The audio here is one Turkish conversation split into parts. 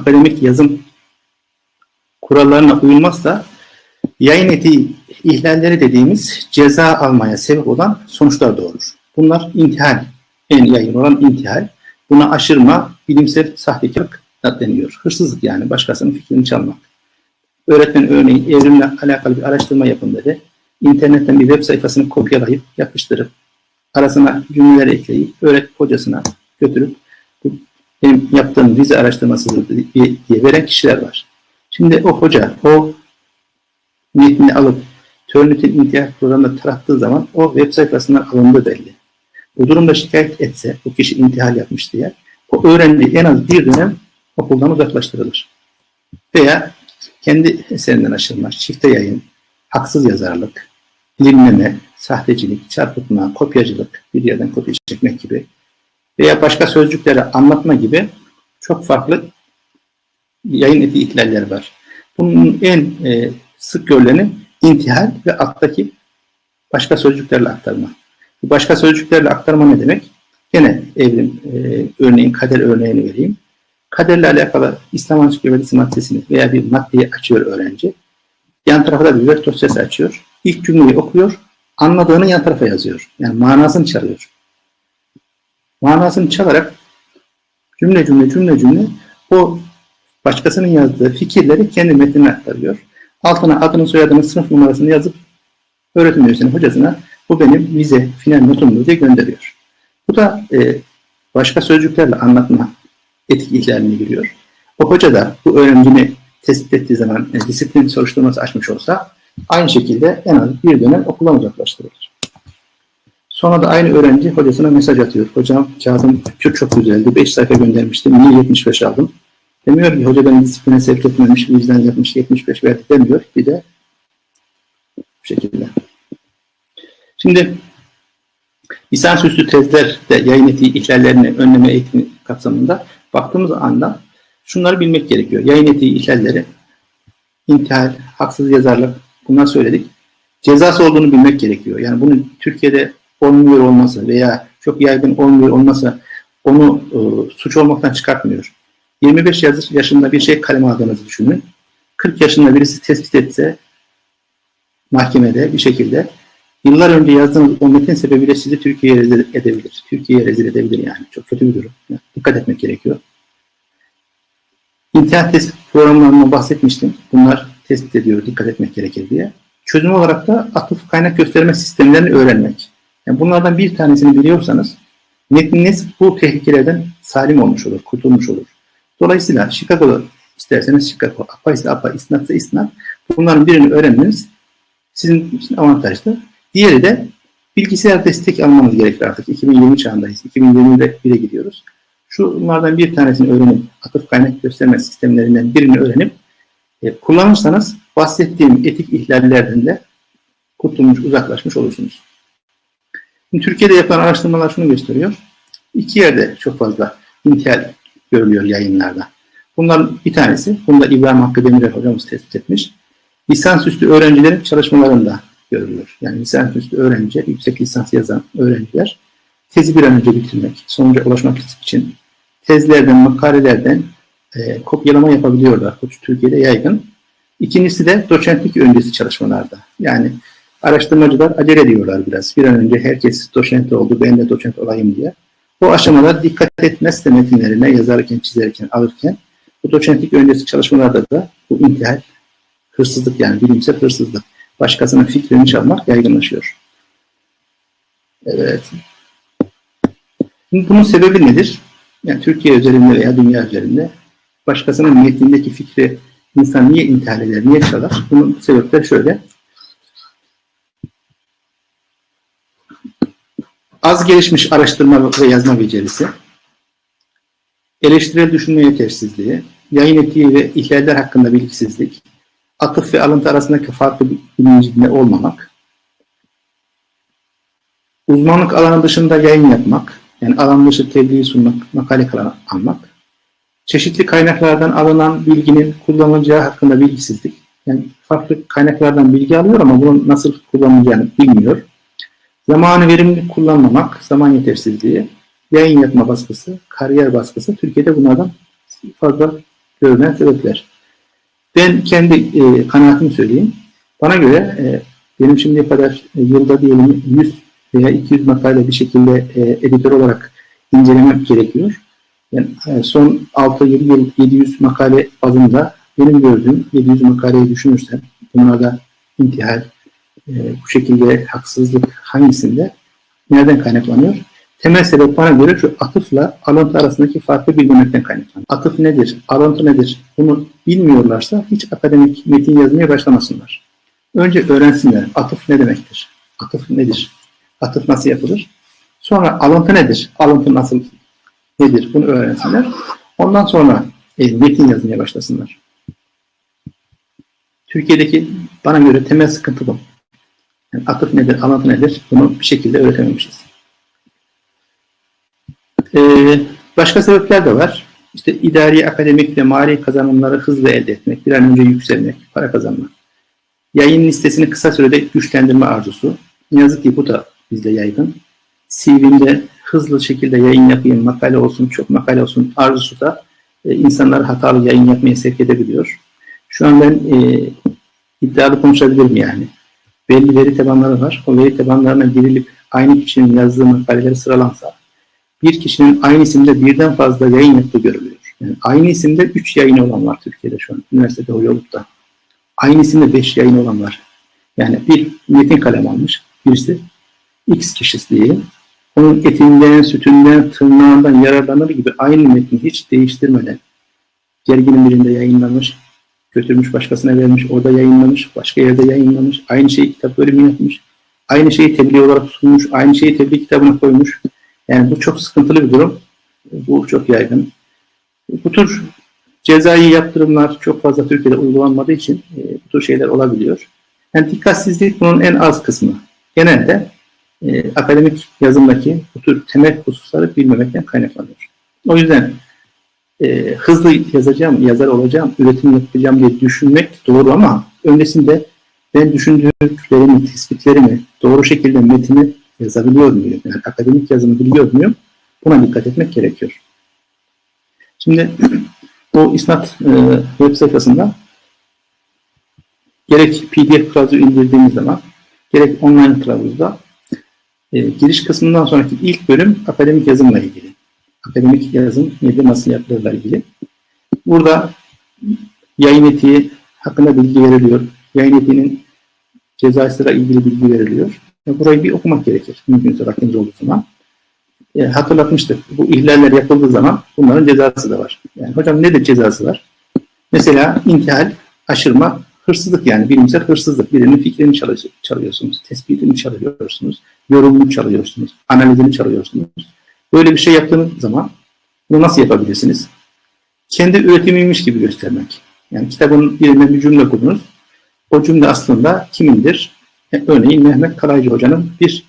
akademik yazım kurallarına uyulmazsa yayın etiği ihlalleri dediğimiz ceza almaya sebep olan sonuçlar doğurur. Bunlar intihal, en yaygın olan intihal. Buna aşırma, bilimsel sahtekarlık deniyor. Hırsızlık yani başkasının fikrini çalmak. Öğretmen örneğin evrimle alakalı bir araştırma yapın dedi. İnternetten bir web sayfasını kopyalayıp yapıştırıp arasına cümleler ekleyip öğret hocasına götürüp benim yaptığım vize araştırması diye veren kişiler var. Şimdi o hoca o metni alıp Turnitin intihar programında tarattığı zaman o web sayfasından alındığı belli. Bu durumda şikayet etse bu kişi intihal yapmış diye o öğrenci en az bir dönem okuldan uzaklaştırılır. Veya kendi eserinden aşırma, çifte yayın, haksız yazarlık, dilimleme, sahtecilik, çarpıtma, kopyacılık, bir yerden kopya çekmek gibi veya başka sözcükleri anlatma gibi çok farklı yayın etiği ihlalleri var. Bunun en e, sık görüleni intihal ve alttaki başka sözcüklerle aktarma. Bu başka sözcüklerle aktarma ne demek? Yine evrim e, örneğin kader örneğini vereyim. Kaderle alakalı İslam Ansiklopedisi maddesini veya bir maddeyi açıyor öğrenci. Yan tarafa da bir web dosyası açıyor. İlk cümleyi okuyor. Anladığını yan tarafa yazıyor. Yani manasını çalıyor. Manasını çalarak cümle cümle cümle cümle o başkasının yazdığı fikirleri kendi metnine aktarıyor. Altına adını soyadını sınıf numarasını yazıp öğretim üyesinin hocasına bu benim vize final notumdur diye gönderiyor. Bu da e, başka sözcüklerle anlatma etik ihlaline giriyor. O hoca da bu öğrencini tespit ettiği zaman e, disiplin soruşturması açmış olsa aynı şekilde en az bir dönem okuldan uzaklaştırılır. Sonra da aynı öğrenci hocasına mesaj atıyor. Hocam kağıdım Kürt çok güzeldi. 5 sayfa göndermiştim. Niye 75 aldım? Demiyor ki hoca beni disipline sevk etmemiş, vicdan yapmış, 75 verdi demiyor. Bir de bu şekilde. Şimdi lisansüstü tezlerde yayın etiği ihlallerini önleme eğitimi kapsamında baktığımız anda şunları bilmek gerekiyor. Yayın etiği ihlalleri, intihal, haksız yazarlık bunlar söyledik. Cezası olduğunu bilmek gerekiyor. Yani bunun Türkiye'de olmuyor olması veya çok yaygın olmuyor olması onu e, suç olmaktan çıkartmıyor. 25 yaşında bir şey kaleme aldığınızı düşünün. 40 yaşında birisi tespit etse mahkemede bir şekilde yıllar önce yazdığınız o metin sebebiyle sizi Türkiye'ye rezil edebilir. Türkiye'ye rezil edebilir yani. Çok kötü bir durum. Yani dikkat etmek gerekiyor. İnternet tespit programlarından bahsetmiştim. Bunlar tespit ediyor, dikkat etmek gerekir diye. Çözüm olarak da atıf kaynak gösterme sistemlerini öğrenmek. Yani bunlardan bir tanesini biliyorsanız metniniz bu tehlikelerden salim olmuş olur, kurtulmuş olur. Dolayısıyla Chicago'da isterseniz Chicago, APA ise APA, isnatsa isnat. Bunların birini öğrenmeniz sizin için avantajlı. Diğeri de bilgisayar destek almanız gerekir artık. 2020 çağındayız. 2021'e gidiyoruz. Şunlardan bir tanesini öğrenip, atıf kaynak gösterme sistemlerinden birini öğrenip e, kullanırsanız bahsettiğim etik ihlallerden de kurtulmuş, uzaklaşmış olursunuz. Şimdi Türkiye'de yapılan araştırmalar şunu gösteriyor. İki yerde çok fazla intihal görülüyor yayınlarda. Bunların bir tanesi, bunu da İbrahim Hakkı Demirel hocamız tespit etmiş. Lisansüstü öğrencilerin çalışmalarında görülüyor. Yani lisansüstü öğrenci, yüksek lisans yazan öğrenciler tezi bir an önce bitirmek, sonuca ulaşmak için tezlerden, makalelerden e, kopyalama yapabiliyorlar. Bu Türkiye'de yaygın. İkincisi de doçentlik öncesi çalışmalarda. Yani araştırmacılar acele ediyorlar biraz. Bir an önce herkes doçent oldu, ben de doçent olayım diye. Bu aşamalar dikkat etmezse metinlerine yazarken, çizerken, alırken bu doçentlik öncesi çalışmalarda da bu intihal, hırsızlık yani bilimsel hırsızlık, başkasının fikrini çalmak yaygınlaşıyor. Evet. Bunun sebebi nedir? Yani Türkiye üzerinde veya dünya üzerinde başkasının metnindeki fikri insan niye intihal eder, niye çalar? Bunun sebepleri şöyle. Az gelişmiş araştırma ve yazma becerisi, eleştirel düşünme yetersizliği, yayın etiği ve ihlaller hakkında bilgisizlik, atıf ve alıntı arasındaki farklı bilincinde olmamak, uzmanlık alanı dışında yayın yapmak, yani alan dışı tebliğ sunmak, makale almak, çeşitli kaynaklardan alınan bilginin kullanılacağı hakkında bilgisizlik, yani farklı kaynaklardan bilgi alıyor ama bunun nasıl kullanılacağını bilmiyor. Zamanı verimli kullanmamak, zaman yetersizliği, yayın yapma baskısı, kariyer baskısı Türkiye'de bunlardan fazla görülen sebepler. Ben kendi e, kanaatimi söyleyeyim. Bana göre e, benim şimdiye kadar e, yılda diyelim 100 veya 200 makale bir şekilde e, editör olarak incelemem gerekiyor. Yani e, son 6-7 yıl 700 makale bazında benim gördüğüm 700 makaleyi düşünürsem bunlarda intihal, e, bu şekilde haksızlık hangisinde nereden kaynaklanıyor? Temel sebep bana göre şu atıfla alıntı arasındaki farkı bilmemekten kaynaklanıyor. Atıf nedir? Alıntı nedir? Bunu bilmiyorlarsa hiç akademik metin yazmaya başlamasınlar. Önce öğrensinler. Atıf ne demektir? Atıf nedir? Atıf nasıl yapılır? Sonra alıntı nedir? Alıntı nasıl nedir? Bunu öğrensinler. Ondan sonra e, metin yazmaya başlasınlar. Türkiye'deki bana göre temel sıkıntı bu. Yani atıf nedir, alıntı nedir? Bunu bir şekilde öğretememişiz. Ee, başka sebepler de var. İşte idari, akademik ve mali kazanımları hızlı elde etmek, bir an önce yükselmek, para kazanmak. Yayın listesini kısa sürede güçlendirme arzusu. Ne yazık ki bu da bizde yaygın. CV'mde hızlı şekilde yayın yapayım, makale olsun, çok makale olsun arzusu da e, insanları hatalı yayın yapmaya sevk edebiliyor. Şu an ben e, iddialı konuşabilirim yani. Belli veri tabanları var. O veri tabanlarına girilip aynı kişinin yazdığı makaleleri sıralansa bir kişinin aynı isimde birden fazla yayın yaptığı görülüyor. Yani aynı isimde 3 yayın olan var Türkiye'de şu an. Üniversitede hoca olup da. Aynı isimde 5 yayın olan var. Yani bir metin kalem almış birisi. X kişisi diyelim. Onun etinden, sütünden, tırnağından yararlanır gibi aynı metni hiç değiştirmeden derginin birinde yayınlanmış, götürmüş başkasına vermiş, orada yayınlamış, başka yerde yayınlamış, aynı şeyi kitap bölümü yapmış, aynı şeyi tebliğ olarak sunmuş, aynı şeyi tebliğ kitabına koymuş. Yani bu çok sıkıntılı bir durum. Bu çok yaygın. Bu tür cezai yaptırımlar çok fazla Türkiye'de uygulanmadığı için e, bu tür şeyler olabiliyor. Yani dikkatsizlik bunun en az kısmı. Genelde e, akademik yazımdaki bu tür temel hususları bilmemekten kaynaklanıyor. O yüzden e, hızlı yazacağım, yazar olacağım, üretim yapacağım diye düşünmek doğru ama öncesinde ben düşündüklerimi, tespitlerimi doğru şekilde metini yazabiliyor muyum? Yani akademik yazımı biliyor muyum? Buna dikkat etmek gerekiyor. Şimdi bu İsnat e, web sayfasında gerek PDF kılavuzu indirdiğimiz zaman gerek online kılavuzda e, giriş kısmından sonraki ilk bölüm akademik yazımla ilgili. Akademik yazım nedir, nasıl yapılırla ilgili. Burada yayın etiği hakkında bilgi veriliyor. Yayın etiğinin cezasıyla ilgili bilgi veriliyor. Burayı bir okumak gerekir. Mümkünse vaktiniz olduğu zaman. E, hatırlatmıştık. Bu ihlaller yapıldığı zaman bunların cezası da var. Yani hocam nedir cezası var? Mesela intihal, aşırma, hırsızlık yani bilimsel hırsızlık. Birinin fikrini çalıyorsunuz, tespitini çalıyorsunuz, yorumunu çalıyorsunuz, analizini çalıyorsunuz. Böyle bir şey yaptığınız zaman bunu nasıl yapabilirsiniz? Kendi üretimiymiş gibi göstermek. Yani kitabın birinde bir cümle kurdunuz. O cümle aslında kimindir? Örneğin Mehmet Karaycı Hoca'nın bir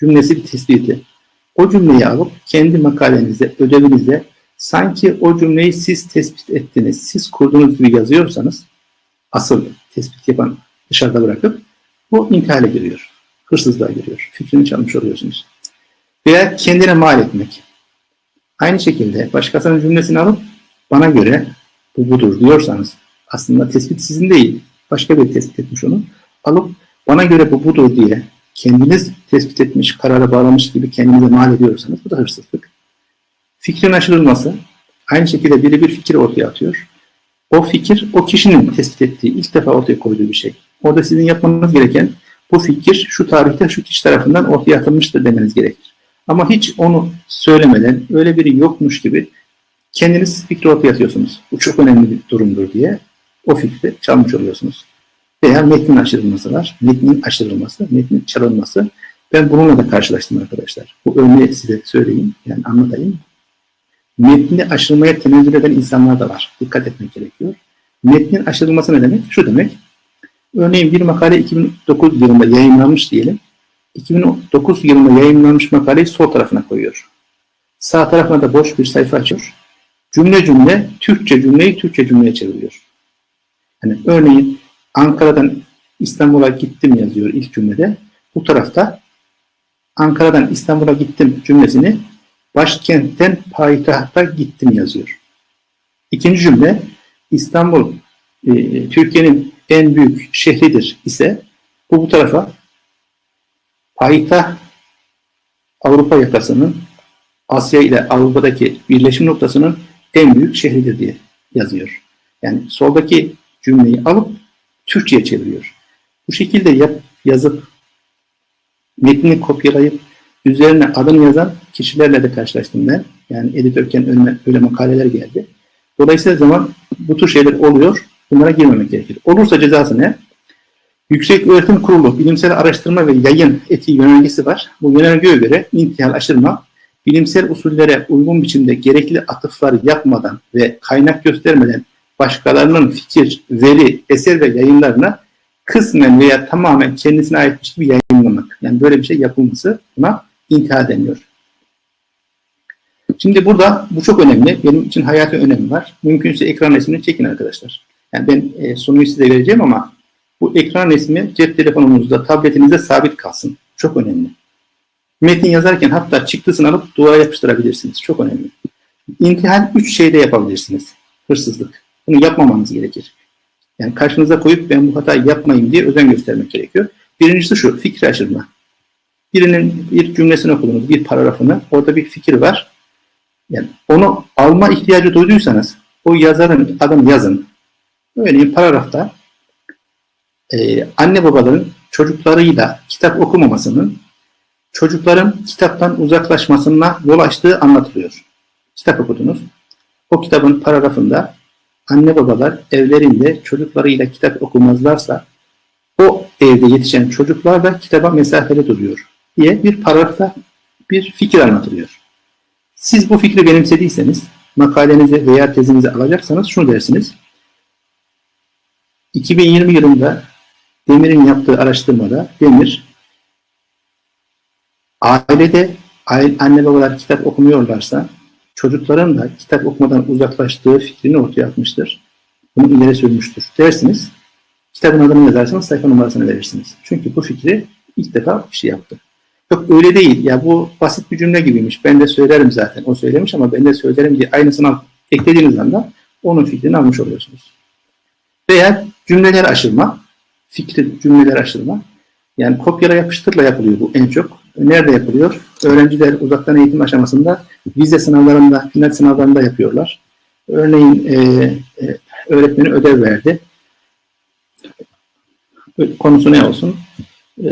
cümlesi bir tespiti. O cümleyi alıp kendi makalenize, ödevinize sanki o cümleyi siz tespit ettiniz, siz kurduğunuz gibi yazıyorsanız asıl tespit yapan dışarıda bırakıp bu intihale giriyor. Hırsızlığa giriyor. Fikrini çalmış oluyorsunuz. Veya kendine mal etmek. Aynı şekilde başkasının cümlesini alıp bana göre bu budur diyorsanız aslında tespit sizin değil. Başka bir tespit etmiş onu. Alıp bana göre bu budur diye kendiniz tespit etmiş, karara bağlamış gibi kendinize mal ediyorsanız bu da hırsızlık. Fikrin aşırılması, aynı şekilde biri bir fikir ortaya atıyor. O fikir o kişinin tespit ettiği, ilk defa ortaya koyduğu bir şey. Orada sizin yapmanız gereken bu fikir şu tarihte şu kişi tarafından ortaya atılmıştır demeniz gerekir. Ama hiç onu söylemeden öyle biri yokmuş gibi kendiniz fikri ortaya atıyorsunuz. Bu çok önemli bir durumdur diye o fikri çalmış oluyorsunuz veya metnin aşırılması var. Metnin aşırılması, metnin çalınması. Ben bununla da karşılaştım arkadaşlar. Bu örneği size söyleyeyim, yani anlatayım. Metni aşırılmaya tenezzül eden insanlar da var. Dikkat etmek gerekiyor. Metnin aşırılması ne demek? Şu demek. Örneğin bir makale 2009 yılında yayınlanmış diyelim. 2009 yılında yayınlanmış makaleyi sol tarafına koyuyor. Sağ tarafına da boş bir sayfa açıyor. Cümle cümle Türkçe cümleyi Türkçe cümleye çeviriyor. Yani örneğin Ankara'dan İstanbul'a gittim yazıyor ilk cümlede. Bu tarafta Ankara'dan İstanbul'a gittim cümlesini başkentten payitahta gittim yazıyor. İkinci cümle İstanbul e, Türkiye'nin en büyük şehridir ise bu bu tarafa payita Avrupa yakasının Asya ile Avrupa'daki birleşim noktasının en büyük şehridir diye yazıyor. Yani soldaki cümleyi alıp Türkçe'ye çeviriyor. Bu şekilde yap, yazıp metnini kopyalayıp üzerine adını yazan kişilerle de karşılaştım ben. Yani editörken önüme öyle makaleler geldi. Dolayısıyla zaman bu tür şeyler oluyor. Bunlara girmemek gerekir. Olursa cezası ne? Yüksek Öğretim Kurulu bilimsel araştırma ve yayın etiği yönergesi var. Bu yönergeye göre intihal aşırma, bilimsel usullere uygun biçimde gerekli atıflar yapmadan ve kaynak göstermeden başkalarının fikir, veri, eser ve yayınlarına kısmen veya tamamen kendisine aitmiş gibi yayınlamak. Yani böyle bir şey yapılması buna intihal deniyor. Şimdi burada bu çok önemli. Benim için hayati önemi var. Mümkünse ekran resmini çekin arkadaşlar. Yani ben e, sonuyu size vereceğim ama bu ekran resmi cep telefonunuzda, tabletinizde sabit kalsın. Çok önemli. Metin yazarken hatta çıktısını alıp duvara yapıştırabilirsiniz. Çok önemli. İntihal üç şeyde yapabilirsiniz. Hırsızlık. Bunu yapmamanız gerekir. Yani karşınıza koyup ben bu hatayı yapmayayım diye özen göstermek gerekiyor. Birincisi şu, fikri aşırma. Birinin bir cümlesini okudunuz, bir paragrafını, orada bir fikir var. Yani onu alma ihtiyacı duyduysanız o yazarın adını yazın. Örneğin paragrafta e, anne babaların çocuklarıyla kitap okumamasının çocukların kitaptan uzaklaşmasına yol açtığı anlatılıyor. Kitap okudunuz. O kitabın paragrafında anne babalar evlerinde çocuklarıyla kitap okumazlarsa o evde yetişen çocuklar da kitaba mesafeli duruyor diye bir paragrafta bir fikir anlatılıyor. Siz bu fikri benimsediyseniz makalenizi veya tezinizi alacaksanız şunu dersiniz. 2020 yılında Demir'in yaptığı araştırmada Demir ailede anne babalar kitap okumuyorlarsa çocukların da kitap okumadan uzaklaştığı fikrini ortaya atmıştır. Bunu ileri sürmüştür. Dersiniz, kitabın adını yazarsınız, sayfa numarasını verirsiniz. Çünkü bu fikri ilk defa kişi yaptı. Yok öyle değil. Ya bu basit bir cümle gibiymiş. Ben de söylerim zaten. O söylemiş ama ben de söylerim diye aynısını eklediğiniz anda onun fikrini almış oluyorsunuz. Veya cümleler aşırma, fikri cümleler aşırma. Yani kopyala yapıştırla yapılıyor bu en çok. Nerede yapılıyor? Öğrenciler uzaktan eğitim aşamasında vize sınavlarında, final sınavlarında yapıyorlar. Örneğin e, e, öğretmeni ödev verdi. Konusu ne olsun? E,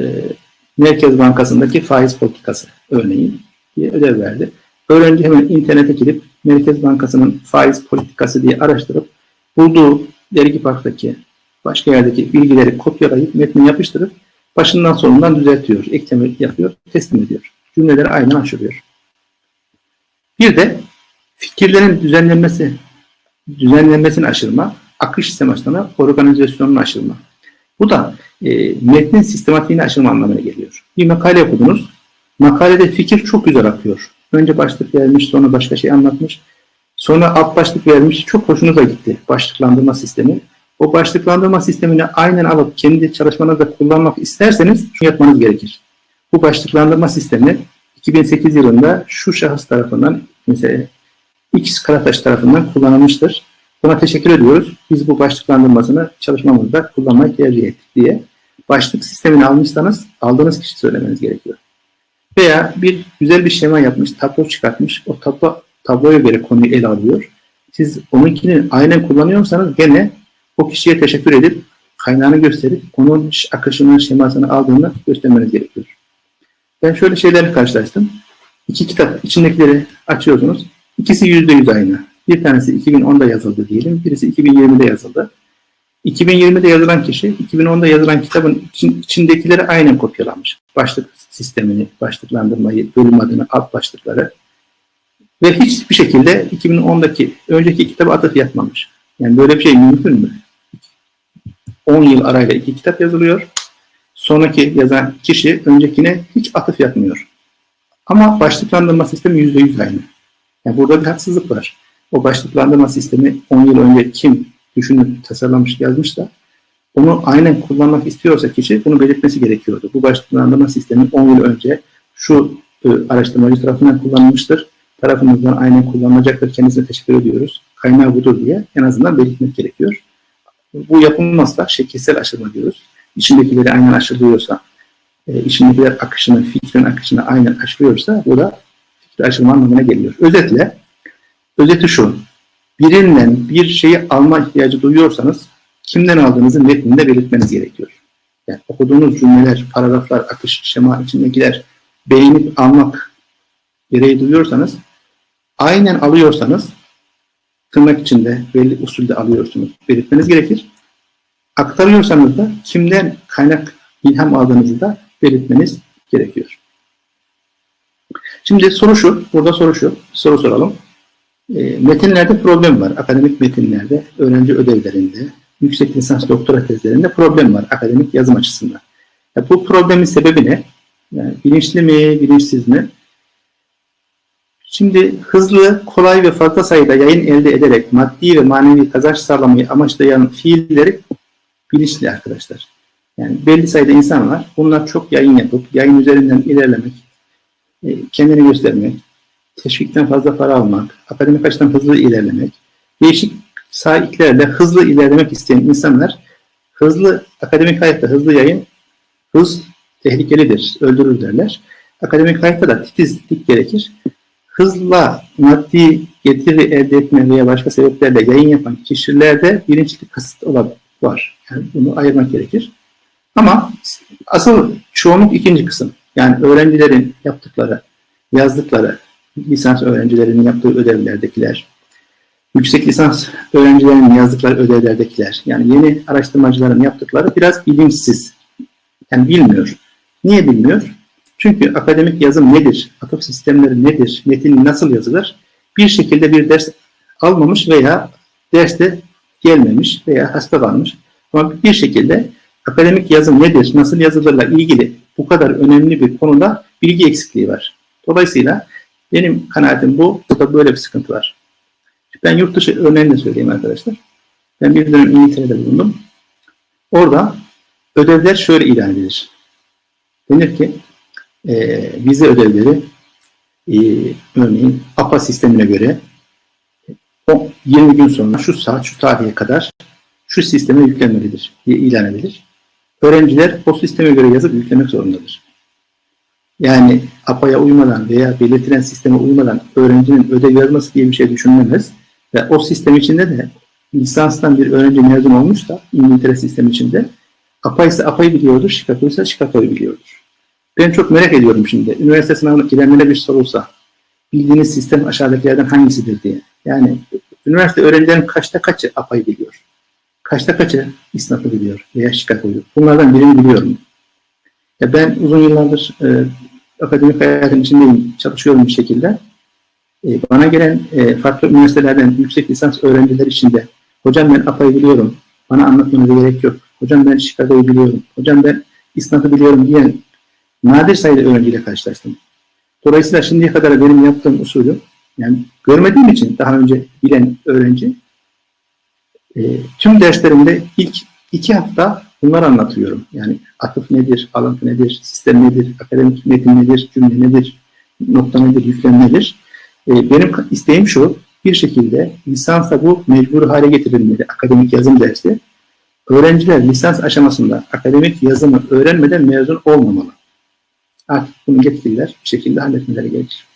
Merkez Bankası'ndaki faiz politikası örneğin diye ödev verdi. Öğrenci hemen internete girip Merkez Bankası'nın faiz politikası diye araştırıp bulduğu dergi parktaki başka yerdeki bilgileri kopyalayıp metni yapıştırıp başından sonundan düzeltiyor, ekleme yapıyor, teslim ediyor. Cümleleri aynen aşırıyor. Bir de fikirlerin düzenlenmesi, düzenlenmesini aşırma, akış sistemasyonu, organizasyonunu aşırma. Bu da e, metnin sistematiğini aşırma anlamına geliyor. Bir makale okudunuz, makalede fikir çok güzel akıyor. Önce başlık vermiş, sonra başka şey anlatmış. Sonra alt başlık vermiş, çok hoşunuza gitti başlıklandırma sistemi. O başlıklandırma sistemini aynen alıp kendi çalışmanızda kullanmak isterseniz şunu yapmanız gerekir. Bu başlıklandırma sistemi 2008 yılında şu şahıs tarafından mesela X Karataş tarafından kullanılmıştır. Buna teşekkür ediyoruz. Biz bu başlıklandırmasını çalışmamızda kullanmayı tercih ettik diye. Başlık sistemini almışsanız aldığınız kişi söylemeniz gerekiyor. Veya bir güzel bir şema yapmış, tablo çıkartmış. O tablo, tabloya göre konuyu ele alıyor. Siz onunkini aynen kullanıyorsanız gene o kişiye teşekkür edip kaynağını gösterip onun akışını, şemasını aldığını göstermeniz gerekiyor. Ben şöyle şeylerle karşılaştım. İki kitap içindekileri açıyorsunuz. İkisi yüzde yüz aynı. Bir tanesi 2010'da yazıldı diyelim. Birisi 2020'de yazıldı. 2020'de yazılan kişi 2010'da yazılan kitabın içindekileri aynen kopyalanmış. Başlık sistemini, başlıklandırmayı, bölüm adını, alt başlıkları ve hiçbir şekilde 2010'daki önceki kitaba atıf yapmamış. Yani böyle bir şey mümkün mü? 10 yıl arayla iki kitap yazılıyor. Sonraki yazan kişi öncekine hiç atıf yapmıyor. Ama başlıklandırma sistemi %100 aynı. Yani burada bir haksızlık var. O başlıklandırma sistemi 10 yıl önce kim düşünüp tasarlamış yazmış da onu aynen kullanmak istiyorsa kişi bunu belirtmesi gerekiyordu. Bu başlıklandırma sistemi 10 yıl önce şu e, araştırmacı tarafından kullanılmıştır. tarafımızdan aynen kullanılacaktır. Kendisine teşekkür ediyoruz. Kaynağı budur diye en azından belirtmek gerekiyor. Bu yapılmazsa şekilsel aşılma diyoruz. İçindekileri aynen aşılıyorsa, e, içindekiler akışını, fikrin akışını aynen aşılıyorsa bu da fikir aşılma anlamına geliyor. Özetle, özeti şu. Birinden bir şeyi alma ihtiyacı duyuyorsanız kimden aldığınızı metninde belirtmeniz gerekiyor. Yani okuduğunuz cümleler, paragraflar, akış, şema içindekiler beğenip almak gereği duyuyorsanız aynen alıyorsanız tırnak içinde belli usulde alıyorsunuz. Belirtmeniz gerekir. Aktarıyorsanız da kimden kaynak ilham aldığınızı da belirtmeniz gerekiyor. Şimdi soru şu, burada soru şu, soru soralım. E, metinlerde problem var. Akademik metinlerde, öğrenci ödevlerinde, yüksek lisans doktora tezlerinde problem var akademik yazım açısından. Ya bu problemin sebebi ne? Yani bilinçli mi, bilinçsiz mi? Şimdi hızlı, kolay ve fazla sayıda yayın elde ederek maddi ve manevi kazanç sağlamayı amaçlayan fiilleri bilinçli arkadaşlar. Yani belli sayıda insan var. Bunlar çok yayın yapıp yayın üzerinden ilerlemek, e, kendini göstermek, teşvikten fazla para almak, akademik açıdan hızlı ilerlemek, değişik sahiplerle hızlı ilerlemek isteyen insanlar hızlı akademik hayatta hızlı yayın hız tehlikelidir, öldürür derler. Akademik hayatta da titizlik gerekir. Hızla maddi getiri elde etme veya başka sebeplerle yayın yapan kişilerde bilinçli kasıt var. Yani bunu ayırmak gerekir. Ama asıl çoğunluk ikinci kısım. Yani öğrencilerin yaptıkları, yazdıkları, lisans öğrencilerinin yaptığı ödevlerdekiler, yüksek lisans öğrencilerinin yazdıkları ödevlerdekiler, yani yeni araştırmacıların yaptıkları biraz bilinçsiz. Yani bilmiyor. Niye bilmiyor? Çünkü akademik yazım nedir? Atıf sistemleri nedir? Metin nasıl yazılır? Bir şekilde bir ders almamış veya derste gelmemiş veya hasta kalmış. Ama bir şekilde akademik yazım nedir? Nasıl yazılırla ilgili bu kadar önemli bir konuda bilgi eksikliği var. Dolayısıyla benim kanaatim bu. Burada böyle bir sıkıntı var. Ben yurt dışı örneğini söyleyeyim arkadaşlar. Ben bir dönem İngiltere'de bulundum. Orada ödevler şöyle ilan edilir. Denir ki e, vize ödevleri e, örneğin APA sistemine göre o 20 gün sonra şu saat şu tarihe kadar şu sisteme yüklenmelidir diye ilan edilir. Öğrenciler o sisteme göre yazıp yüklemek zorundadır. Yani APA'ya uymadan veya belirtilen sisteme uymadan öğrencinin ödev yazması diye bir şey düşünülemez. Ve o sistem içinde de lisanstan bir öğrenci mezun olmuşsa İngiltere sistemi içinde APA ise APA'yı biliyordur, Chicago ise Chicago'yu biliyordur. Ben çok merak ediyorum şimdi. Üniversite sınavına girenlere bir sorulsa bildiğiniz sistem aşağıdakilerden hangisidir diye. Yani üniversite öğrencilerin kaçta kaçı APA'yı biliyor? Kaçta kaçı İSNAP'ı biliyor veya Chicago'yu? Bunlardan birini biliyorum. Ya ben uzun yıllardır e, akademik hayatın içindeyim, çalışıyorum bir şekilde. E, bana gelen e, farklı üniversitelerden yüksek lisans öğrenciler içinde hocam ben APA'yı biliyorum, bana anlatmanıza gerek yok. Hocam ben Chicago'yu biliyorum, hocam ben İSNAP'ı biliyorum diyen nadir sayıda öğrenciyle karşılaştım. Dolayısıyla şimdiye kadar benim yaptığım usulü yani görmediğim için daha önce bilen öğrenci e, tüm derslerimde ilk iki hafta bunları anlatıyorum. Yani atıf nedir, alıntı nedir, sistem nedir, akademik metin nedir, cümle nedir, nokta nedir, yüklem nedir. E, benim isteğim şu, bir şekilde lisansa bu mecbur hale getirilmeli akademik yazım dersi. Öğrenciler lisans aşamasında akademik yazımı öğrenmeden mezun olmamalı. Artık bunu yetkililer bir şekilde halletmeleri gerekir.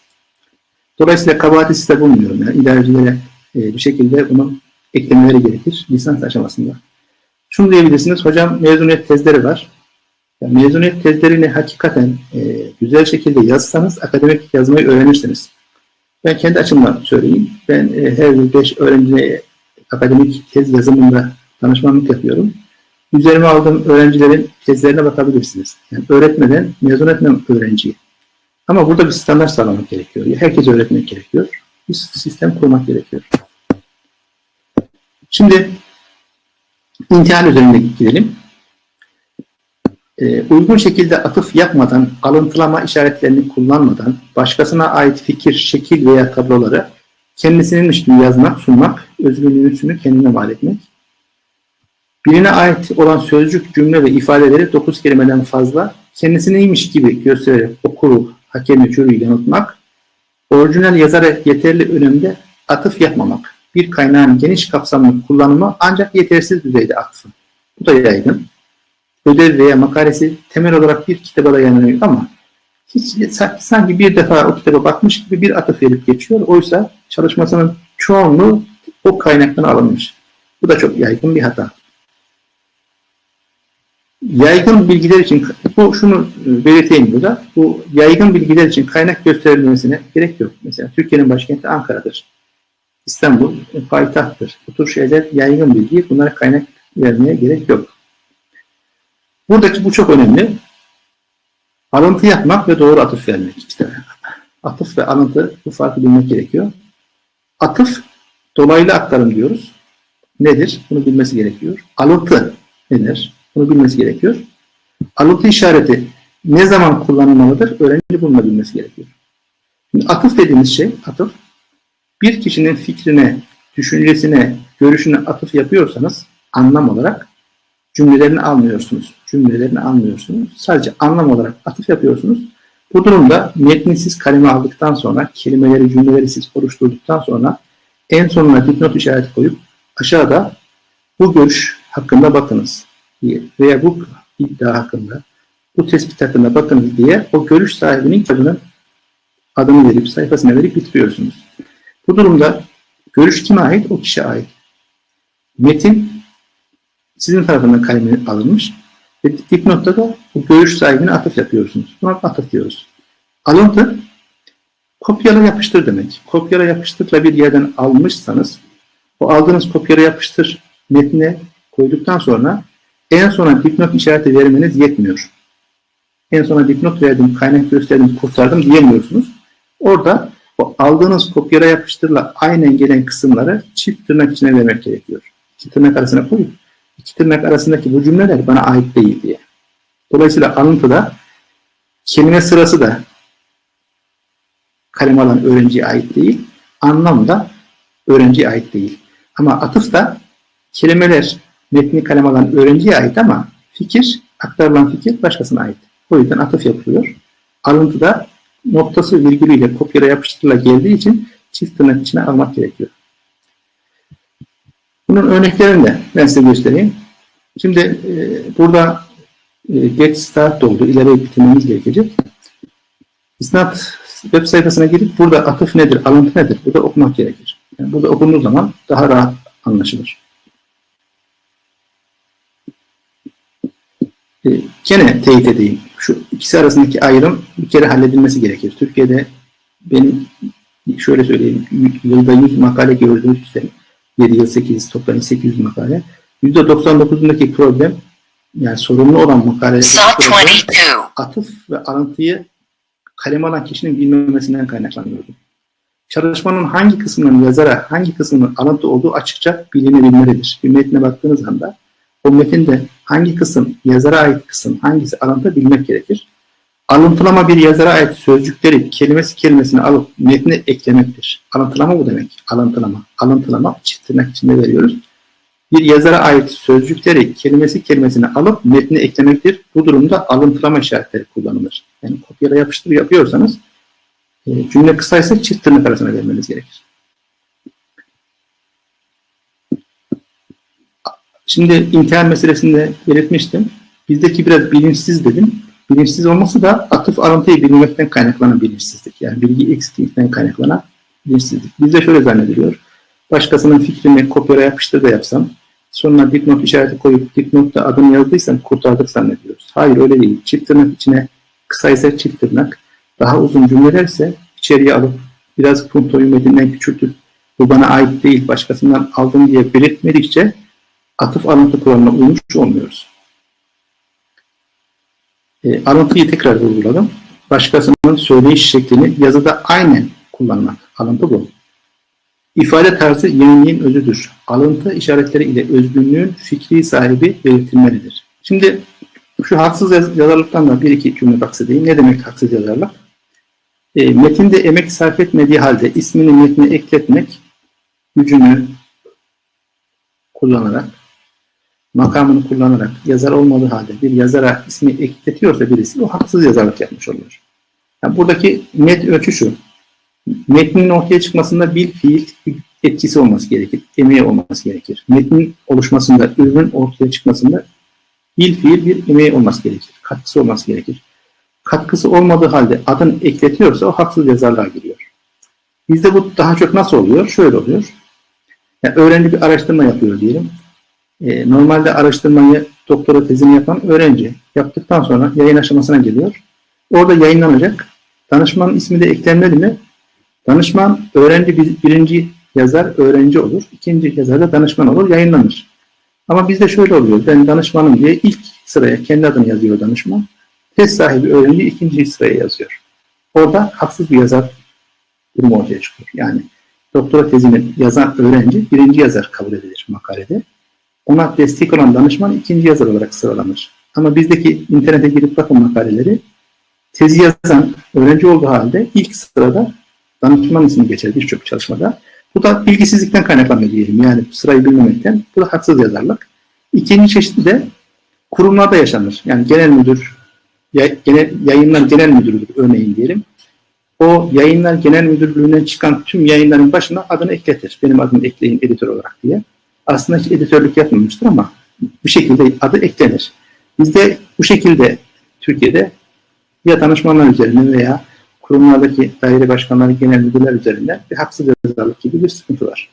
Dolayısıyla kabahati size bulmuyorum. Yani idarecilere e, bir şekilde bunu eklemeleri gerekir lisans aşamasında. Şunu diyebilirsiniz, hocam mezuniyet tezleri var. Yani mezuniyet tezlerini hakikaten e, güzel şekilde yazsanız akademik yazmayı öğrenirsiniz. Ben kendi açımdan söyleyeyim. Ben e, her 5 öğrenciye akademik tez yazımında danışmanlık yapıyorum. Üzerime aldığım öğrencilerin tezlerine bakabilirsiniz. Yani öğretmeden mezun etmem öğrenciyi. Ama burada bir standart sağlamak gerekiyor. Herkes öğretmek gerekiyor. Bir sistem kurmak gerekiyor. Şimdi intihal üzerinde gidelim. Ee, uygun şekilde atıf yapmadan, alıntılama işaretlerini kullanmadan, başkasına ait fikir, şekil veya tabloları kendisininmiş gibi yazmak, sunmak, özgürlüğün üstünü kendine mal etmek. Birine ait olan sözcük, cümle ve ifadeleri dokuz kelimeden fazla kendisi neymiş gibi göstererek okuru, hakemi, jüriyi yanıltmak Orijinal yazara yeterli önemde atıf yapmamak. Bir kaynağın geniş kapsamlı kullanımı ancak yetersiz düzeyde atıfı. Bu da yaygın. Ödev veya makalesi temel olarak bir kitaba dayanıyor ama hiç sanki bir defa o kitaba bakmış gibi bir atıf verip geçiyor. Oysa çalışmasının çoğunluğu o kaynaktan alınmış. Bu da çok yaygın bir hata. Yaygın bilgiler için, bu şunu belirteyim burada, bu yaygın bilgiler için kaynak gösterilmesine gerek yok. Mesela Türkiye'nin başkenti Ankara'dır. İstanbul payitahttır. Bu tür şeyler yaygın bilgi, bunlara kaynak vermeye gerek yok. Buradaki bu çok önemli. Alıntı yapmak ve doğru atıf vermek. İşte atıf ve alıntı bu farkı bilmek gerekiyor. Atıf dolaylı aktarım diyoruz. Nedir? Bunu bilmesi gerekiyor. Alıntı nedir? Bunu bilmesi gerekiyor. Alıntı işareti ne zaman kullanılmalıdır? Öğrenci bunu bilmesi gerekiyor. Şimdi atıf dediğimiz şey, atıf, bir kişinin fikrine, düşüncesine, görüşüne atıf yapıyorsanız anlam olarak cümlelerini almıyorsunuz. Cümlelerini almıyorsunuz. Sadece anlam olarak atıf yapıyorsunuz. Bu durumda metni siz aldıktan sonra, kelimeleri, cümleleri siz oluşturduktan sonra en sonuna dipnot işareti koyup aşağıda bu görüş hakkında bakınız diye veya bu iddia hakkında, bu tespit hakkında bakınız diye o görüş sahibinin kitabının adını verip, sayfasına verip bitiriyorsunuz. Bu durumda görüş kime ait? O kişiye ait. Metin sizin tarafından kaleme alınmış ve dipnotta da bu görüş sahibine atıf yapıyorsunuz. Buna atıf diyoruz. Alıntı kopyala yapıştır demek. Kopyala yapıştırla bir yerden almışsanız o aldığınız kopyala yapıştır metnine koyduktan sonra en sona dipnot işareti vermeniz yetmiyor. En sona dipnot verdim, kaynak gösterdim, kurtardım diyemiyorsunuz. Orada o aldığınız kopyala yapıştırla aynen gelen kısımları çift tırnak içine vermek gerekiyor. İki tırnak arasına koyup iki tırnak arasındaki bu cümleler bana ait değil diye. Dolayısıyla alıntıda kelime sırası da kalem alan öğrenciye ait değil, anlam da öğrenciye ait değil. Ama atıf da kelimeler metni kalem alan öğrenciye ait ama fikir, aktarılan fikir başkasına ait. O yüzden atıf yapılıyor. Alıntıda noktası virgülüyle kopyala yapıştırla geldiği için çift tırnak içine almak gerekiyor. Bunun örneklerini de ben size göstereyim. Şimdi e, burada e, get start doldu. İleri bitirmemiz gerekecek. İsnat web sayfasına girip burada atıf nedir, alıntı nedir? Burada okumak gerekir. Yani burada okunduğu zaman daha rahat anlaşılır. E, gene teyit edeyim. Şu ikisi arasındaki ayrım bir kere halledilmesi gerekir. Türkiye'de benim şöyle söyleyeyim yılda 100 makale gördüğüm işte 7 yıl 8 toplam 800 makale. %99'undaki problem yani sorumlu olan makale atıf ve alıntıyı kaleme alan kişinin bilmemesinden kaynaklanıyordu. Çalışmanın hangi kısmının yazara, hangi kısmının alıntı olduğu açıkça bilinebilmelidir. Bir metne baktığınız anda o metinde hangi kısım yazara ait kısım, hangisi alıntı bilmek gerekir. Alıntılama bir yazara ait sözcükleri kelimesi kelimesine alıp metne eklemektir. Alıntılama bu demek. Alıntılama. Alıntılama çift tırnak içinde veriyoruz. Bir yazara ait sözcükleri kelimesi kelimesine alıp metne eklemektir. Bu durumda alıntılama işaretleri kullanılır. Yani kopyala yapıştır yapıyorsanız e, cümle kısaysa çift tırnak arasına vermeniz gerekir. Şimdi intihar meselesinde belirtmiştim. Bizdeki biraz bilinçsiz dedim. Bilinçsiz olması da atıf alıntıyı bilmekten kaynaklanan bilinçsizlik. Yani bilgi eksikliğinden kaynaklanan bilinçsizlik. Bizde şöyle zannediliyor. Başkasının fikrini kopyala yapıştır da yapsam, sonuna dipnot işareti koyup dipnotta adını yazdıysam kurtardık zannediyoruz. Hayır öyle değil. Çift tırnak içine kısaysa çift tırnak, daha uzun cümlelerse içeriye alıp biraz puntoyu metinden küçültüp bu bana ait değil başkasından aldım diye belirtmedikçe atıf alıntı kuralına uymuş olmuyoruz. E, alıntıyı tekrar vurguladım. Başkasının söyleyiş şeklini yazıda aynen kullanmak. Alıntı bu. İfade tarzı yeniliğin özüdür. Alıntı işaretleri ile özgünlüğün fikri sahibi belirtilmelidir. Şimdi şu haksız yazarlıktan da bir iki cümle bahsedeyim. Ne demek haksız yazarlık? E, metinde emek sarf etmediği halde ismini metne ekletmek, gücünü kullanarak makamını kullanarak yazar olmadığı halde bir yazara ismi ekletiyorsa birisi o haksız yazarlık yapmış oluyor. Yani buradaki net ölçü şu. Metnin ortaya çıkmasında bir fiil etkisi olması gerekir. Emeği olması gerekir. Metnin oluşmasında, ürünün ortaya çıkmasında bir fiil bir emeği olması gerekir. Katkısı olması gerekir. Katkısı olmadığı halde adını ekletiyorsa o haksız yazarlığa giriyor. Bizde bu daha çok nasıl oluyor? Şöyle oluyor. Yani öğrenci bir araştırma yapıyor diyelim. Ee, normalde araştırmayı doktora tezini yapan öğrenci yaptıktan sonra yayın aşamasına geliyor. Orada yayınlanacak. Danışmanın ismi de eklenmeli mi? Danışman öğrenci bir- birinci yazar öğrenci olur. ikinci yazar da danışman olur. Yayınlanır. Ama bizde şöyle oluyor. Ben danışmanım diye ilk sıraya kendi adını yazıyor danışman. Tez sahibi öğrenci ikinci sıraya yazıyor. Orada haksız bir yazar durumu ortaya çıkıyor. Yani doktora tezini yazan öğrenci birinci yazar kabul edilir makalede. Ona destek olan danışman ikinci yazar olarak sıralanır. Ama bizdeki internete girip bakın makaleleri tezi yazan öğrenci olduğu halde ilk sırada danışman ismi geçer birçok çalışmada. Bu da bilgisizlikten kaynaklanıyor diyelim. Yani sırayı bilmemekten. Bu da haksız yazarlık. İkinci çeşidi de kurumlarda yaşanır. Yani genel müdür, genel, yayınlar genel müdürüdür örneğin diyelim. O yayınlar genel müdürlüğünden çıkan tüm yayınların başına adını ekletir. Benim adımı ekleyin editör olarak diye. Aslında hiç editörlük yapmamıştır ama bu şekilde adı eklenir. Bizde bu şekilde Türkiye'de ya danışmanlar üzerinden veya kurumlardaki daire başkanları, genel müdürler üzerinden bir haksız yazarlık gibi bir sıkıntı var.